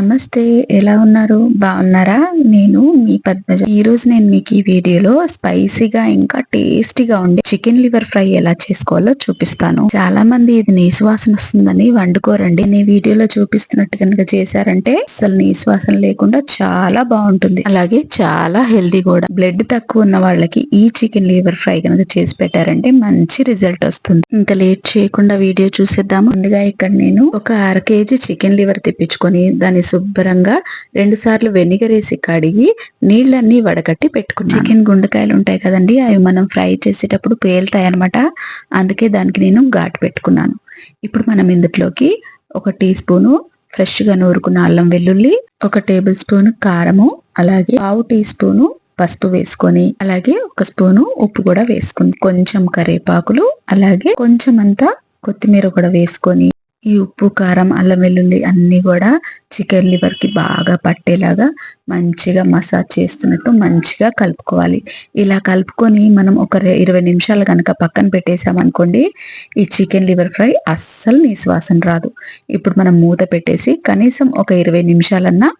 నమస్తే ఎలా ఉన్నారు? బాగున్నారా? నేను మీ పద్మజ. ఈ రోజు నేను మీకు ఈ వీడియోలో స్పైసీగా ఇంకా టేస్టీగా ఉండే చికెన్ లివర్ ఫ్రై ఎలా చేసుకోవాలో చూపిస్తాను. చాలా మంది ఇది నీసువాసన వస్తుందని వండుకోరండి. నేను వీడియోలో చూపిస్తున్నట్టు కనుక చేశారంటే అసలు నీసువాసన లేకుండా చాలా బాగుంటుంది. అలాగే చాలా హెల్దీ కూడా. బ్లడ్ తక్కువ ఉన్న వాళ్ళకి ఈ చికెన్ లివర్ ఫ్రై కనుక చేసి పెట్టారంటే మంచి రిజల్ట్ వస్తుంది. ఇంకా లేట్ చేయకుండా వీడియో చూసేద్దాము. ముందుగా ఇక్కడ నేను ఒక అర కేజీ చికెన్ లివర్ తెప్పించుకొని దాని శుభ్రంగా రెండు సార్లు వెనిగర్ వేసి కడిగి నీళ్ళన్నీ వడగట్టి పెట్టుకున్నాను. చికెన్ గుండెకాయలు ఉంటాయి కదండి అవి మనం ఫ్రై చేసేటప్పుడు పేలుతాయి అనమాట అందుకే దానికి నేను ఘాటు పెట్టుకున్నాను. ఇప్పుడు మనం ఇందులోకి ఒక టీ స్పూను ఫ్రెష్గా నూరుకున్న అల్లం వెల్లుల్లి ఒక టేబుల్ స్పూన్ కారము అలాగే పావు టీ స్పూను పసుపు వేసుకొని అలాగే ఒక స్పూను ఉప్పు కూడా వేసుకుని కొంచెం కరివేపాకులు అలాగే కొంచెం అంతా కొత్తిమీర కూడా వేసుకొని ఈ ఉప్పు కారం అల్లం వెల్లుల్లి అన్నీ కూడా చికెన్ లివర్కి బాగా పట్టేలాగా మంచిగా మసాజ్ చేస్తున్నట్టు మంచిగా కలుపుకోవాలి. ఇలా కలుపుకొని మనం ఒక ఇరవై నిమిషాలు కనుక పక్కన పెట్టేసామనుకోండి ఈ చికెన్ లివర్ ఫ్రై అస్సలు నీసువాసన రాదు. ఇప్పుడు మనం మూత పెట్టేసి కనీసం ఒక ఇరవై నిమిషాలన్నా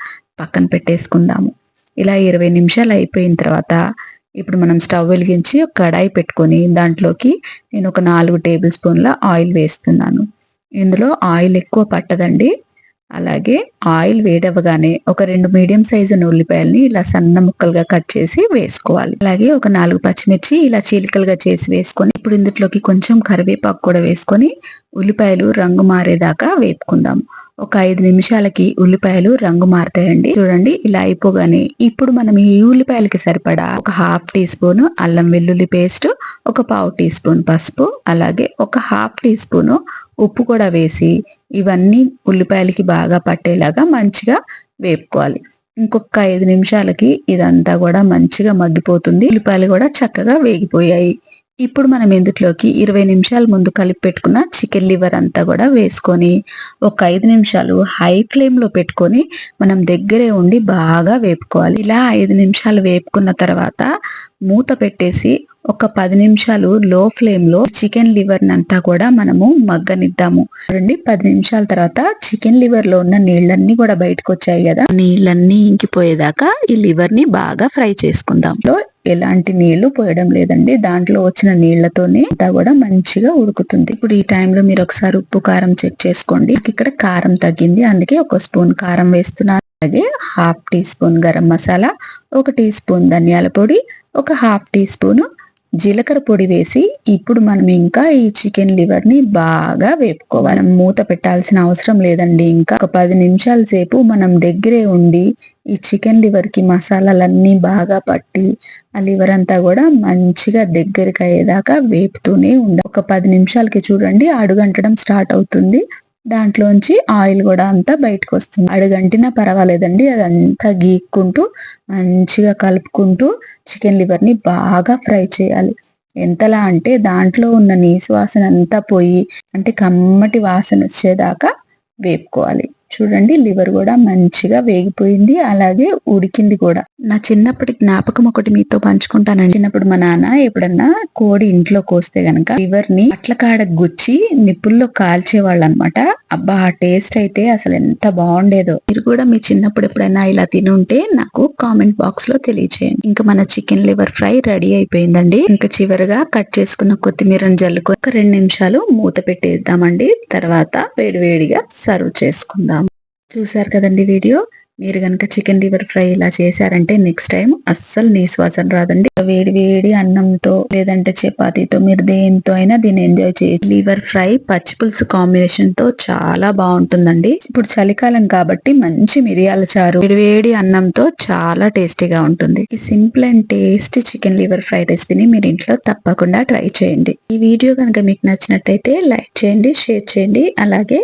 పక్కన పెట్టేసుకుందాము. ఇలా ఇరవై నిమిషాలు అయిపోయిన తర్వాత ఇప్పుడు మనం స్టవ్ వెలిగించి ఒక కడాయి పెట్టుకొని దాంట్లోకి నేను ఒక నాలుగు టేబుల్ స్పూన్ల ఆయిల్ వేస్తున్నాను. ఇందులో ఆయిల్ ఎక్కువ పట్టదండి. అలాగే ఆయిల్ వేడవగానే ఒక రెండు మీడియం సైజు ఉల్లిపాయల్ని ఇలా సన్న ముక్కలుగా కట్ చేసి వేసుకోవాలి. అలాగే ఒక నాలుగు పచ్చిమిర్చి ఇలా చీలికలుగా చేసి వేసుకొని ఇప్పుడు ఇందులోకి కొంచెం కరివేపాకు కూడా వేసుకొని ఉల్లిపాయలు రంగు మారేదాకా వేపుకుందాం. ఒక ఐదు నిమిషాలకి ఉల్లిపాయలు రంగు మారుతాయండి. చూడండి ఇలా అయిపోగానే ఇప్పుడు మనం ఈ ఉల్లిపాయలకి సరిపడా ఒక హాఫ్ టీ స్పూన్ అల్లం వెల్లుల్లి పేస్ట్ ఒక పావు టీ స్పూన్ పసుపు అలాగే ఒక హాఫ్ టీ స్పూన్ ఉప్పు కూడా వేసి ఇవన్నీ ఉల్లిపాయలకి బాగా పట్టేలాగా మంచిగా వేపుకోవాలి. ఇంకొక ఐదు నిమిషాలకి ఇదంతా కూడా మంచిగా మగ్గిపోతుంది. ఉల్లిపాయలు కూడా చక్కగా వేగిపోయాయి. ఇప్పుడు మనం ఇందులోకి ఇరవై నిమిషాల ముందు కలిపి పెట్టుకున్న చికెన్ లివర్ అంతా కూడా వేసుకొని ఒక ఐదు నిమిషాలు హై ఫ్లేమ్లో పెట్టుకొని మనం దగ్గరే ఉండి బాగా వేపుకోవాలి. ఇలా ఐదు నిమిషాలు వేపుకున్న తర్వాత మూత పెట్టేసి ఒక పది నిమిషాలు లో ఫ్లేమ్లో చికెన్ లివర్ అంతా కూడా మనము మగ్గనిద్దాము. చూడండి పది నిమిషాల తర్వాత చికెన్ లివర్లో ఉన్న నీళ్ళన్నీ కూడా బయటకు వచ్చాయి కదా నీళ్ళన్నీ ఇంకిపోయేదాకా ఈ లివర్ని బాగా ఫ్రై చేసుకుందాం. ఎలాంటి నీళ్ళు పోయడం లేదండి. దాంట్లో వచ్చిన నీళ్ళతోనే అంతా కూడా మంచిగా ఉడుకుతుంది. ఇప్పుడు ఈ టైంలో మీరు ఒకసారి ఉప్పు కారం చెక్ చేసుకోండి. ఇక్కడ కారం తగ్గింది. అందుకే ఒక స్పూన్ కారం వేస్తున్నాను. అలాగే half teaspoon garam masala ఒక టీ స్పూన్ ధనియాల పొడి ఒక హాఫ్ టీ స్పూన్ జీలకర్ర పొడి వేసి ఇప్పుడు మనం ఇంకా ఈ చికెన్ లివర్ని బాగా వేపుకోవాలి. మూత పెట్టాల్సిన అవసరం లేదండి. ఇంకా ఒక పది నిమిషాల సేపు మనం దగ్గరే ఉండి ఈ చికెన్ లివర్కి మసాలాలన్నీ బాగా పట్టి ఆ లివర్ అంతా కూడా మంచిగా దగ్గరికి అయ్యేదాకా వేపుతూనే ఉండాలి. ఒక పది నిమిషాలకి చూడండి అడుగంటడం స్టార్ట్ అవుతుంది. దాంట్లోంచి ఆయిల్ కూడా అంతా బయటకు వస్తుంది అడుగంటినా పర్వాలేదండి అదంతా గీక్కుంటూ మంచిగా కలుపుకుంటూ చికెన్ లివర్ని బాగా ఫ్రై చేయాలి. ఎంతలా అంటే దాంట్లో ఉన్న నీసు వాసన అంతా పోయి అంటే కమ్మటి వాసన వచ్చేదాకా వేపుకోవాలి. చూడండి లివర్ కూడా మంచిగా వేగిపోయింది అలాగే ఉడికింది కూడా. నా చిన్నప్పటి జ్ఞాపకం ఒకటి మీతో పంచుకుంటానండి. చిన్నప్పుడు మా నాన్న ఎప్పుడన్నా కోడి ఇంట్లో కోస్తే గనక లివర్ని అట్ల కాడ గుచ్చి నిప్పుల్లో కాల్చేవాళ్ళు అనమాట అబ్బా ఆ టేస్ట్ అయితే అసలు ఎంత బాగుండేదో. మీరు కూడా మీ చిన్నప్పుడు ఎప్పుడైనా ఇలా తినుంటే నాకు కామెంట్ బాక్స్లో తెలియచేయండి. ఇంకా మన చికెన్ లివర్ ఫ్రై రెడీ అయిపోయిందండి. ఇంకా చివరిగా కట్ చేసుకున్న కొత్తిమీరను జల్లుకొని ఒక రెండు నిమిషాలు మూత పెట్టేద్దామండి. తర్వాత వేడివేడిగా సర్వ్ చేసుకుందాం. చూసారు కదండి వీడియో? మీరు కనుక చికెన్ లివర్ ఫ్రై ఇలా చేశారంటే నెక్స్ట్ టైం అస్సలు నీశ్వాసన రాదండి. వేడి వేడి అన్నంతో లేదంటే చపాతీతో మీరు దేంతో అయినా దీన్ని ఎంజాయ్ చేయొచ్చు. లివర్ ఫ్రై పచ్చి పులుసు కాంబినేషన్తో చాలా బాగుంటుందండి. ఇప్పుడు చలికాలం కాబట్టి మంచి మిరియాల చారు వేడి వేడి అన్నంతో చాలా టేస్టీగా ఉంటుంది. ఈ simple and tasty chicken liver fry రెసిపీని మీరు ఇంట్లో తప్పకుండా ట్రై చేయండి. ఈ వీడియో కనుక మీకు నచ్చినట్టయితే లైక్ చేయండి షేర్ చేయండి అలాగే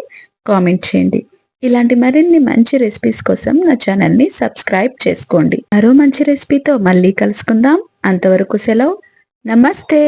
కామెంట్ చేయండి. ఇలాంటి మరిన్ని మంచి రెసిపీస్ కోసం నా ఛానల్ని సబ్స్క్రైబ్ చేసుకోండి. మరో మంచి రెసిపీతో మళ్ళీ కలుసుకుందాం. అంతవరకు సెలవు. నమస్తే!